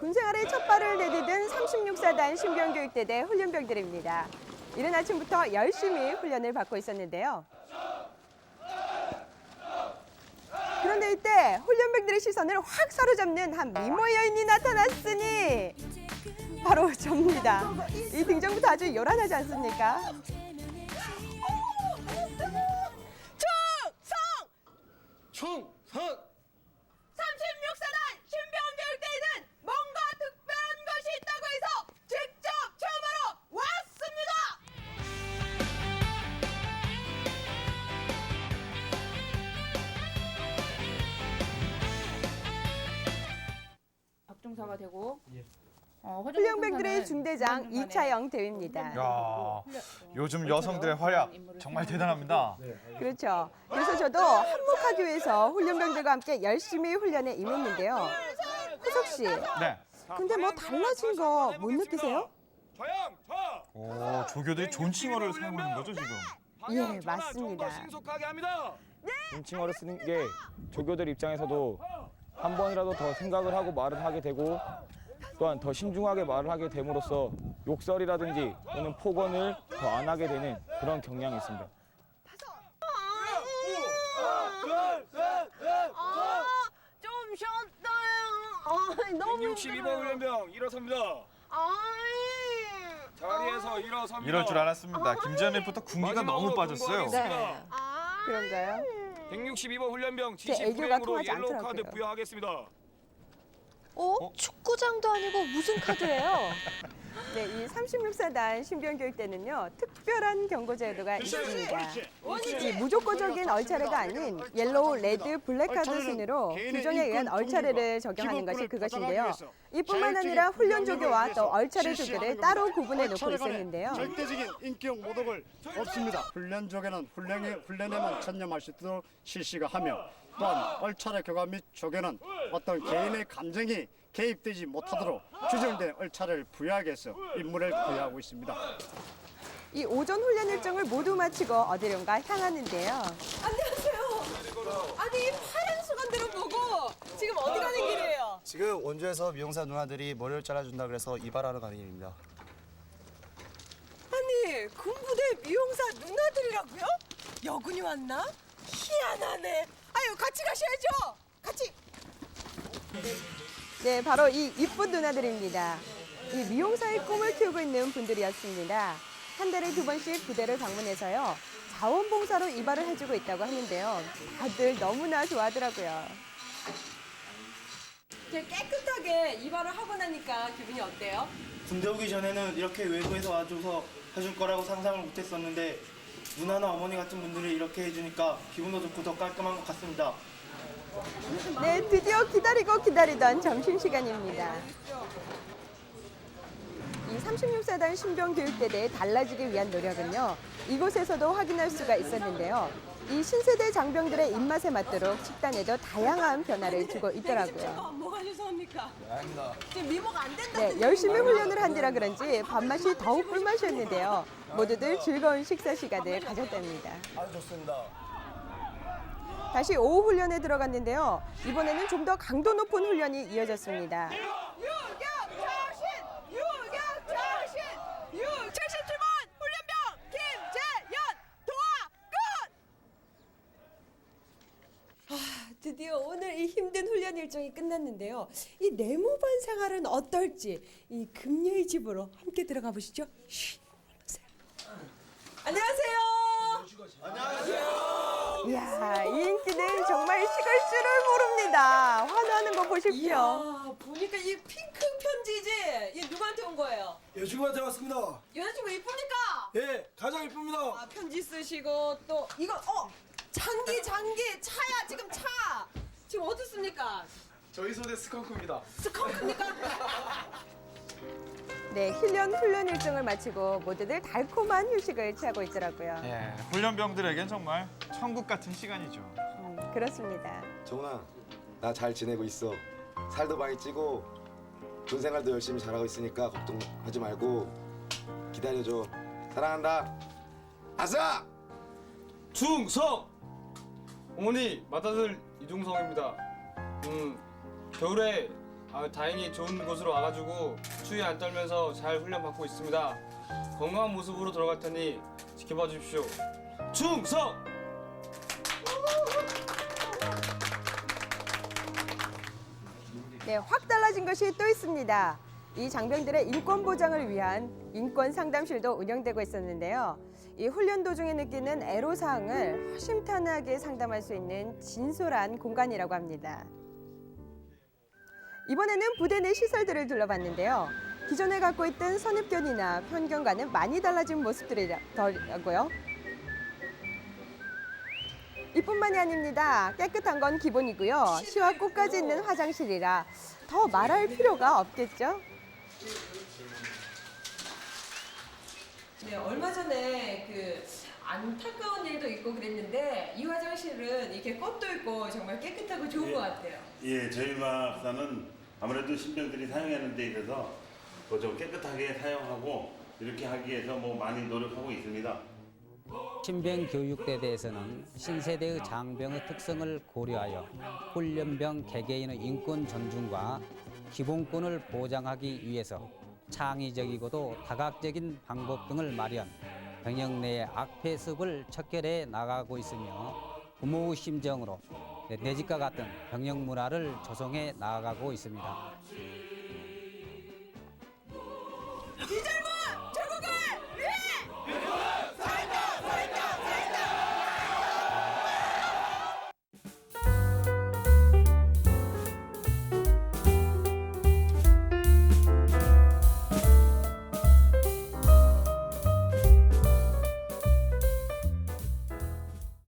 군생활에 첫 발을 내디딘 36사단 신병교육대대 훈련병들입니다. 이른 아침부터 열심히 훈련을 받고 있었는데요. 그런데 이때 훈련병들의 시선을 확 사로잡는 한 미모 여인이 나타났으니 바로 접니다. 이 등장부터 아주 요란하지 않습니까? 충성! 36사 박중사가 되고 어, 훈련병들의 중대장 중간에 이차영 대위입니다. 야, 요즘 여성들의 활약 정말 대단합니다. 그렇죠. 그래서 저도 한몫하기 위해서 훈련병들과 함께 열심히 훈련에 임했는데요. 호석 씨, 네. 근데 뭐 달라진 거 못 느끼세요? 저양, 저! 오, 조교들이 존칭어를 사용하는 거죠, 지금? 예, 맞습니다. 신속하게 합니다. 존칭어를 쓰는 게 조교들 입장에서도 한 번이라도 더 생각을 하고 말을 하게 되고 또한 더 신중하게 말을 하게 됨으로써 욕설이라든지 또는 폭언을 더 안 하게 되는 그런 경향이 있습니다. 좀 쉬었어요. 아, 너무 162번 훈련병 일어섭니다. 아이. 자리에서 일어섭니다. 이럴 줄 알았습니다. 김지현 리포터 군기가 너무 빠졌어요. 네. 아. 그런가요? 162번 훈련병 제 지시 애교가 통하지 옐로우 카드 않더라고요. 부여하겠습니다. 어? 축구장도 아니고 무슨 카드예요? 네, 이 36사 단 신병교육대는요 특별한 경고 제도가 있습니다. 이 무조건적인 얼차례가 아닌 옐로우, 레드, 블랙 카드 순으로 규정에 의한 얼차례를 적용하는 것이 그것인데요. 이뿐만 아니라 훈련 조교와 또 얼차례 조교를 따로 구분해 놓고 있었는데요. 절대적인 인격 모독을 없습니다. 훈련 조교는 훈련에, 훈련에만 전념할 수 있도록 실시가 하며 또한 얼차례 교과 및 조교는 어떤 개인의 감정이 개입되지 못하도록 규정된 얼차례를 부여하기 위해서 임무를 부여하고 있습니다. 이 오전 훈련 일정을 모두 마치고 어디론가 향하는데요. 안녕하세요. 아니 파란 수건들을 보고 지금 어디 가는 길이에요? 지금 원주에서 미용사 누나들이 머리를 잘라준다 그래서 이발하러 가는 길입니다. 아니 군부대 미용사 누나들이라고요? 여군이 왔나? 희한하네. 아유 같이 가셔야죠. 같이. 네, 바로 이 이쁜 누나들입니다. 이 미용사의 꿈을 키우고 있는 분들이었습니다. 한 달에 두 번씩 부대를 방문해서요. 자원봉사로 이발을 해주고 있다고 하는데요. 다들 너무나 좋아하더라고요. 이렇게 깨끗하게 이발을 하고 나니까 기분이 어때요? 군대 오기 전에는 이렇게 외부에서 와줘서 해줄 거라고 상상을 못했었는데 누나나 어머니 같은 분들이 이렇게 해주니까 기분도 좋고 더 깔끔한 것 같습니다. 네, 드디어 기다리고 기다리던 점심시간입니다. 이 36사단 신병교육대대에 달라지기 위한 노력은요. 이곳에서도 확인할 수가 있었는데요. 이 신세대 장병들의 입맛에 맞도록 식단에도 다양한 변화를 주고 있더라고요. 뭐가 죄송합니까? 아닙니다. 지금 미모가 안 된다. 네, 열심히 훈련을 한디라 그런지 밥맛이 더욱 꿀맛이었는데요. 모두들 즐거운 식사 시간을 가졌답니다. 아주 좋습니다. 다시 오후 훈련에 들어갔는데요. 이번에는 좀 더 강도 높은 훈련이 이어졌습니다. 유격 정신! 유격 정신! 유 77번 훈련병 김재현 도화 끝! 드디어 오늘 이 힘든 훈련 일정이 끝났는데요. 이 내무반 생활은 어떨지 이 금녀의 집으로 함께 들어가 보시죠. 쉬, 안녕하세요. 이야, 이 인기는 정말 식을 줄을 모릅니다. 환호하는 거 보십시오. 이야, 보니까 이 핑크 편지지. 이 누구한테 온 거예요? 여주부한테 왔습니다. 여자친구 이쁩니까? 예, 가장 이쁩니다. 아, 편지 쓰시고 또 이거 어 장기 장기 차야 지금 차. 지금 어디 씁니까? 저희 소대 스컹크입니다. 스컹크입니까? 네, 훈련 훈련 일정을 마치고 모두들 달콤한 휴식을 취하고 있더라고요. 예, 훈련병들에겐 정말 천국 같은 시간이죠. 음, 그렇습니다. 정훈아, 나 잘 지내고 있어. 살도 많이 찌고 군 생활도 열심히 잘하고 있으니까 걱정하지 말고 기다려줘. 사랑한다. 아싸! 충성! 어머니 맏아들 이중성입니다. 음 겨울에 아, 다행히 좋은 곳으로 와가지고 추위 안 떨면서 잘 훈련 받고 있습니다. 건강한 모습으로 돌아갈 테니 지켜봐 주십시오. 충성! 네, 확 달라진 것이 또 있습니다. 이 장병들의 인권 보장을 위한 인권 상담실도 운영되고 있었는데요. 이 훈련 도중에 느끼는 애로 사항을 허심탄회하게 상담할 수 있는 진솔한 공간이라고 합니다. 이번에는 부대 내 시설들을 둘러봤는데요. 기존에 갖고 있던 선입견이나 편견과는 많이 달라진 모습들이더라고요. 이뿐만이 아닙니다. 깨끗한 건 기본이고요. 시와 꽃까지 있는 화장실이라 더 말할 필요가 없겠죠? 네, 얼마 전에 그 안타까운 일도 있고 그랬는데 이 화장실은 이렇게 꽃도 있고 정말 깨끗하고 좋은 예. 것 같아요. 예, 저희 마사는 아무래도 신병들이 사용하는 데 있어서 뭐좀 깨끗하게 사용하고 이렇게 하기 위해서 뭐 많이 노력하고 있습니다. 신병 교육대대에서는 신세대의 장병의 특성을 고려하여 훈련병 개개인의 인권 존중과 기본권을 보장하기 위해서 창의적이고도 다각적인 방법 등을 마련, 병영 내의 악폐습을 척결해 나가고 있으며 부모의 심정으로 내 집과 같은 병영 문화를 조성해 나가고 있습니다.